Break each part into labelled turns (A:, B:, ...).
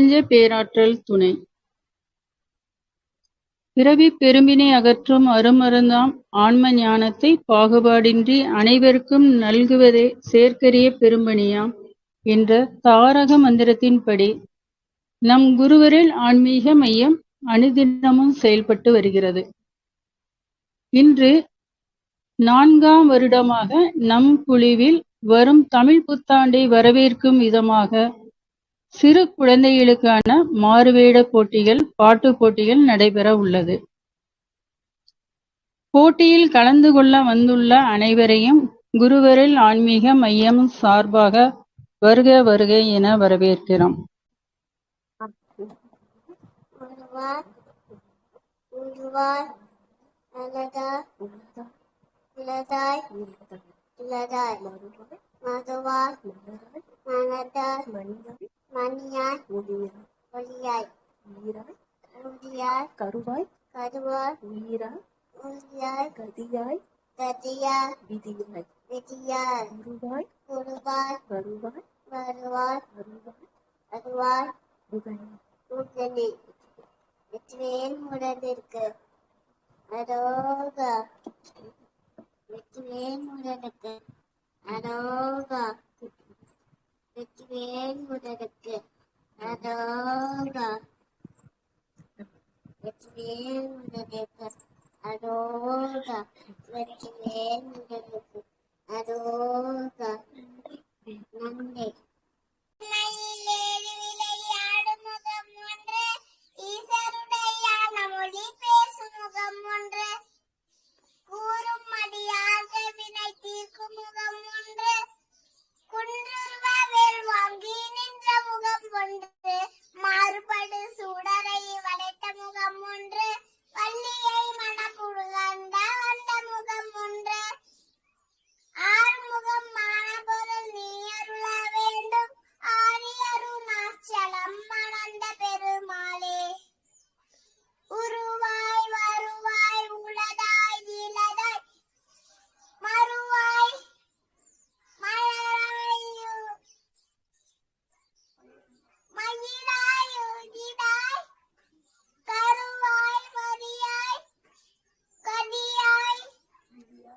A: பிரபஞ்ச பேராற்றல் துணை. பிறவி பெரும்பினை அகற்றும் அருமருந்தாம் ஆன்ம ஞானத்தை பாகுபாடின்றி அனைவருக்கும் நல்குவதே சேர்க்கரிய பெரும்பணியாம் என்ற தாரக மந்திரத்தின்படி நம் குருவரில் ஆன்மீக மையம் அனுதினமும் செயல்பட்டு வருகிறது. இன்று நான்காம் வருடமாக நம் குழுவில் வரும் தமிழ் புத்தாண்டை வரவேற்கும் விதமாக சிறு குழந்தைகளுக்கான மாறுவேட போட்டிகள் பாட்டு போட்டிகள் நடைபெற உள்ளது போட்டியில் கலந்து கொள்ள வந்துள்ள அனைவரையும் குருவரில் ஆன்மீக மையம் சார்பாக வருக வருக என வரவேற்கிறோம்
B: மதுவாய் மனதாய் மணியாய் ஒளியாய் ஊதியாய்
C: கருவாய்.
B: கருவாய்.
C: உயிராய்.
B: ஊதியாய்
C: கதியாய்.
B: கதியாய்.
C: விதியாய்.
B: விதியாய்.
C: குருவாய்.
B: குருவாய்.
C: வருவாய்.
B: வருவாய்.
C: வருவாய்.
B: வருவாய்.
C: புகழ்
B: ஊக்கணி வெற்றிவேல் முரடிற்கு அரோகா. வெற்றிவேல் முரடுக்கு அரோகா. வெற்றிவேல் முரடுக்கு அரோகா வெற்றிவேல் முரடுக்கு அரோகா வெற்றிவேல் முரடுக்கு அரோகா நன்றி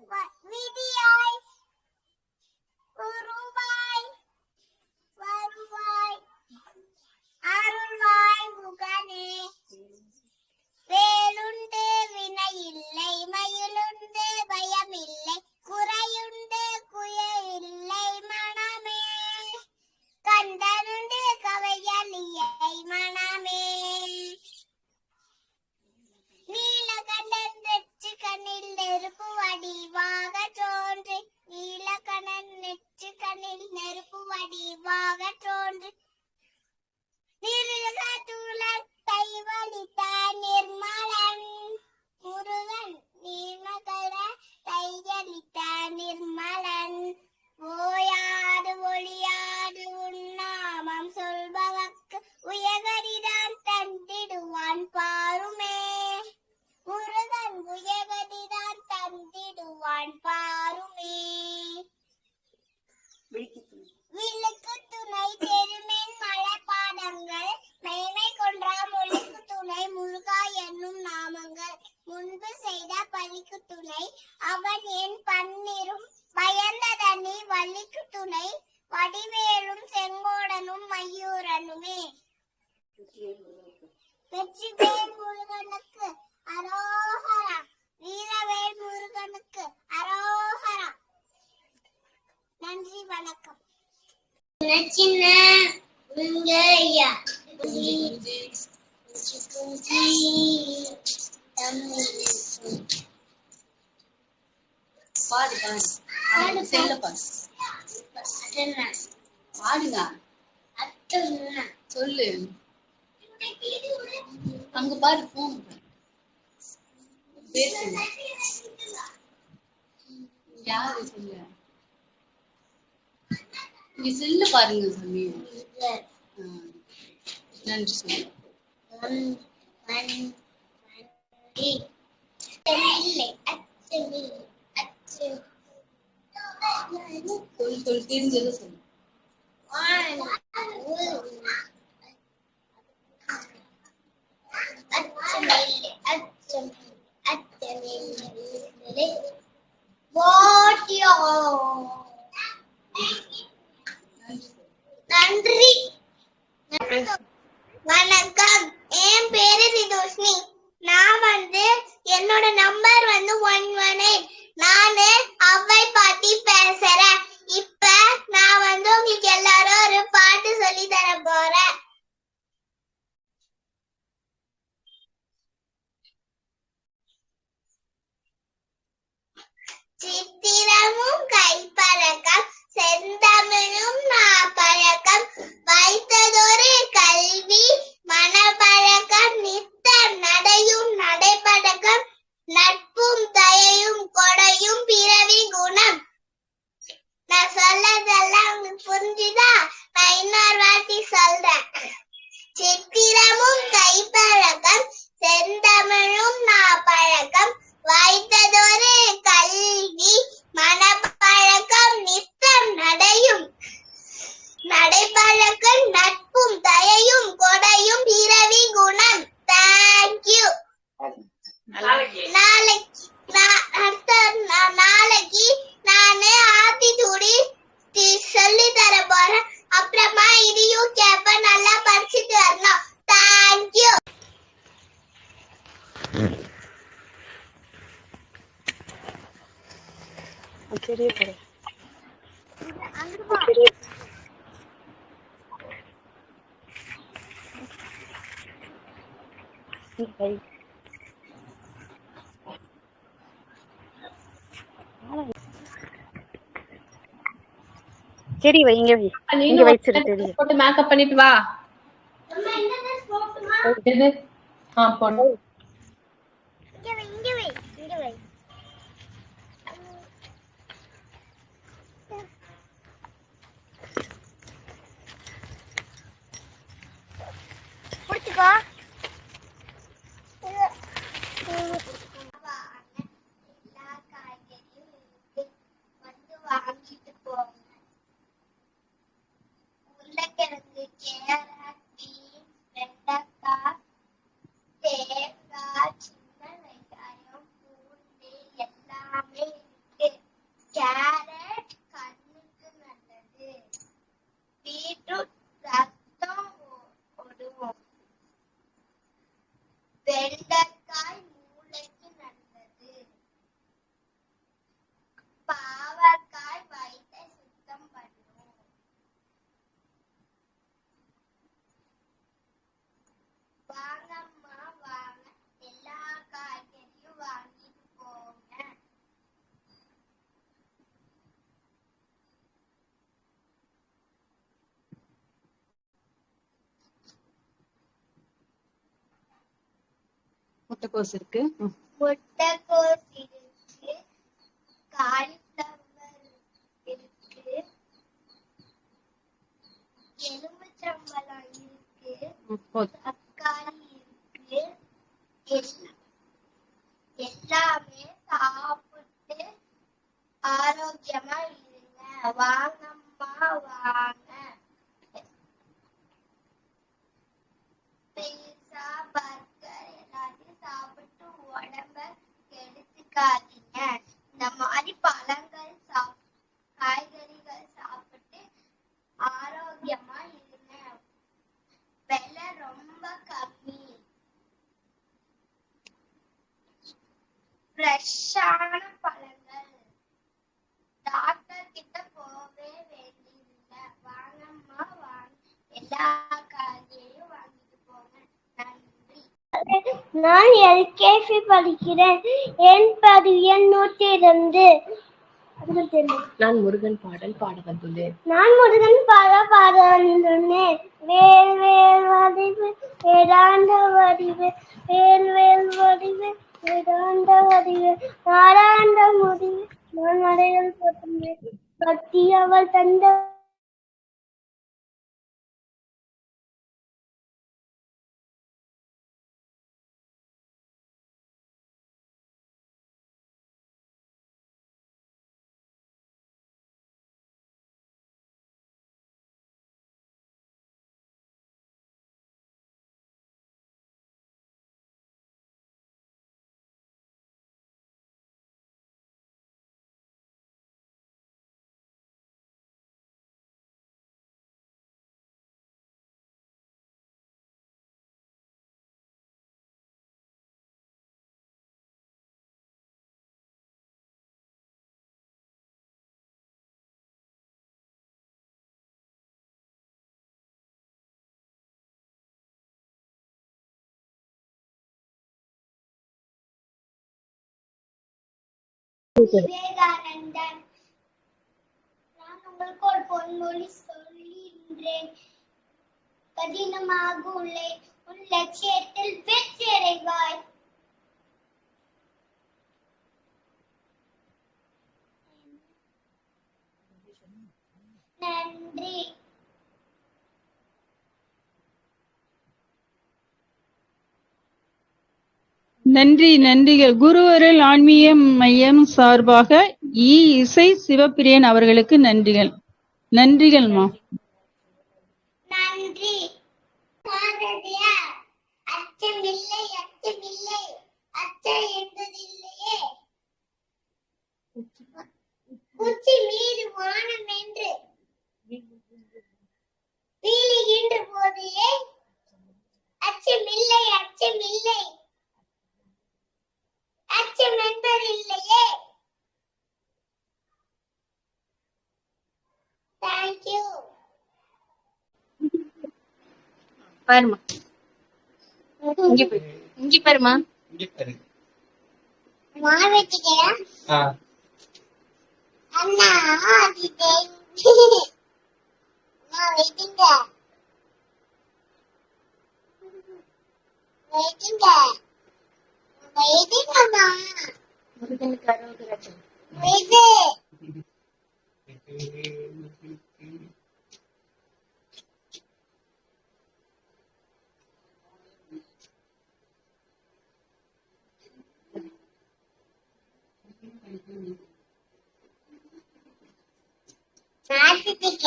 B: வ- பலிக்கு துணை அவன் என் பன்னிரும் பயந்ததனி வள்ளிக்கு துணை வடிவேலும் செங்கோடனும் மையூரனுமே வெற்றிவேல் முருகனுக்கு அரோகரா வீரவேல் முருகனுக்கு அரோகரா நன்றி வணக்கம் சின்ன உங்கையா
D: பாடு பாடு
B: பாடு,
D: செல்ல பாடு பாடுங்க சொல்லு அங்க பாரு போன் யாரு சொல்லு இங்க செல்ல பாருங்க சாமி. நன்றி சொல்லு நன்றி
B: வணக்கம். என் பேரு ரிதோஷினி நான் வந்து என்னோட நம்பர் வந்து ஒன் ஒன் எயிட் நானு அவ்வை பாட்டி பேசுறேன். இப்ப நான் வந்து உங்களுக்கு எல்லாரும் ஒரு பாட்டு சொல்லி தர போறேன். சித்திரமும் கைப்பழக்கம் செந்தமிழும் நாப்பழக்கம் வைத்ததொரு கல்வி மனப்பழக்கம் நித்தம் நடையும் நடைப்பழக்கம் நட்பும் தயையும் கொடையும் பிறவி குணம் நான் சொல்லதெல்லாம் உங்களுக்கு புரிஞ்சுதா நான் இன்னொரு வாட்டி சொல்றேன். சித்திரமும் கைப்பழக்கம் செந்தமிழும் நாப்பழக்கம் வைத்ததொரு கல்வி மனப்பழக்கம் நித்தம் நடையும். நடைப்பழக்கம் நட்பும் தயையும் கொடையும் பிறவி குணம். தேங்க்யூ நாளைக்கு நா- அடுத்த நா- நாளைக்கு நானு ஆத்திச்சூடி சொல்லி தர போறேன் அப்புறமா இதையும் கேப்ப நல்லா படிச்சுட்டு வரணும் தேங்க்யூ
C: செடி வை இங்க வை. இங்க வச்சிரு
E: போட்டு மேக்கப் பண்ணிட்டு வா. ஆ போடு.
D: முட்டைக்கோஸ் இருக்கு.
B: முட்டைக்கோஸ் இருக்கு. காலிஃப்ளவர் இருக்கு. எலுமிச்சம்பழம் இருக்கு. நான் எல்கேசி படிக்கிறேன். என் பதிவு எண் நூற்றி இரண்டு
E: நான் முருகன் பாடல் பாட வந்துள்ளேன்.
B: நான் முருகன் பாட பாட வந்துள்ளேன். வேல் வேல் வடிவு வேதாந்த வடிவு வேல் வேல் வடிவு வேதாந்த வடிவு நாராயண முடிவு நான் அடைகள் அவள் தந்த விவேகானந்தன் நான் உங்களுக்கு ஒரு பொன்மொழி சொல்கின்றேன். கடினமாக உள்ளே உன் லட்சியத்தில் வெற்றி நன்றி.
A: நன்றி நன்றிகள். குருவரில் ஆன்மீக மையம் சார்பாக இ இசை சிவப்பிரியன் அவர்களுக்கு நன்றிகள். நன்றிகள்மா.
B: நன்றி.
C: பாருமா இங்க பாரு. இங்க பாருமா
B: வெயிட்டிங்க வெயிட்டிங்கம்மா
C: முருகனுக்கு அரோகராஜன்
B: நாட்டுத்திக்க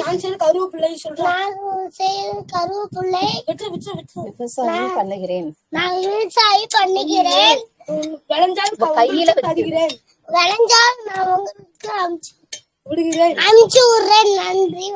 F: நான் சரி கருவேப்பிள்ளை சொல்றேன். விட்டு விட்டு விட்டு
C: விவசாயம் பண்ணுகிறேன்.
B: நான் விவசாயி பண்ணுகிறேன்.
F: விளைஞ்சால்
C: கையில வச்சு.
F: தருகிறேன்.
B: விளைஞ்சால் நான் உங்களுக்கு அமுச்சு
F: விடுகிறேன்.
B: அமுச்சு விடுறேன். நன்றி.